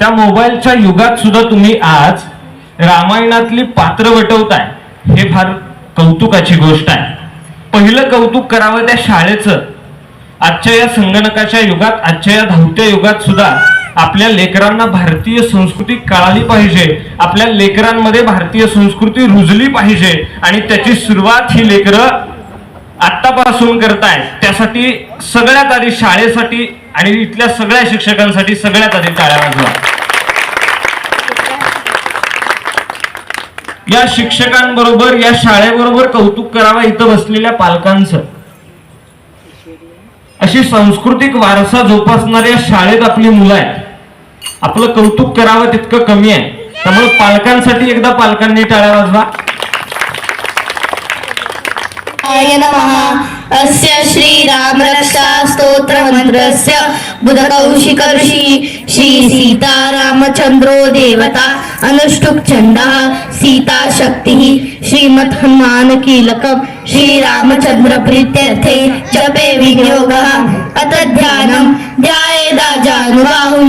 त्या मोबाईलच्या युगात सुद्धा तुम्ही आज रामायणातली पात्र वटवताय. हे फार कौतुकाची गोष्ट आहे. पहिलं कौतुक करावं त्या शाळेचं. आजच्या या संगणकाच्या युगात आजच्या या धावत्या युगात सुद्धा आपल्या लेकरांना भारतीय संस्कृती कळाली पाहिजे. आपल्या लेकरांमध्ये भारतीय संस्कृती रुजली पाहिजे. आणि त्याची सुरुवात ही लेकरं आतापासून करतायत. त्यासाठी सगळ्यात आधी शाळेसाठी आणि इथल्या सगळ्या शिक्षकांसाठी सगळ्यात आधी टाळ्या वाजवा. या शिक्षकांबरोबर या शाळेबरोबर कौतुक करावं इथं बसलेल्या पालकांचं. अशी सांस्कृतिक वारसा जोपासणाऱ्या शाळेत आपली मुलं आहेत. आपलं कौतुक करावं तितकं कमी आहे. त्यामुळे पालकांसाठी एकदा पालकांनी टाळ्या वाजवा. अस्य श्रीराम रक्षा स्तोत्र मंत्रस्य श्री सीता रामचंद्रो देवता अनुष्टुप छन्दः सीता शक्तिः श्रीमत् हनुमान कीलकम् श्री रामचंद्र प्रीत्यर्थे जपे विनियोगः अत ध्यानं ध्यायेदा जानुबाहुं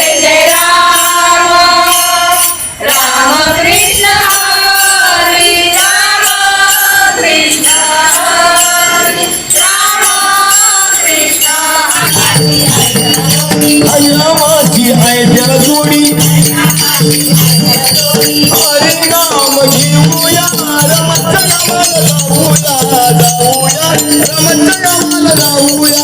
जाऊया जाऊया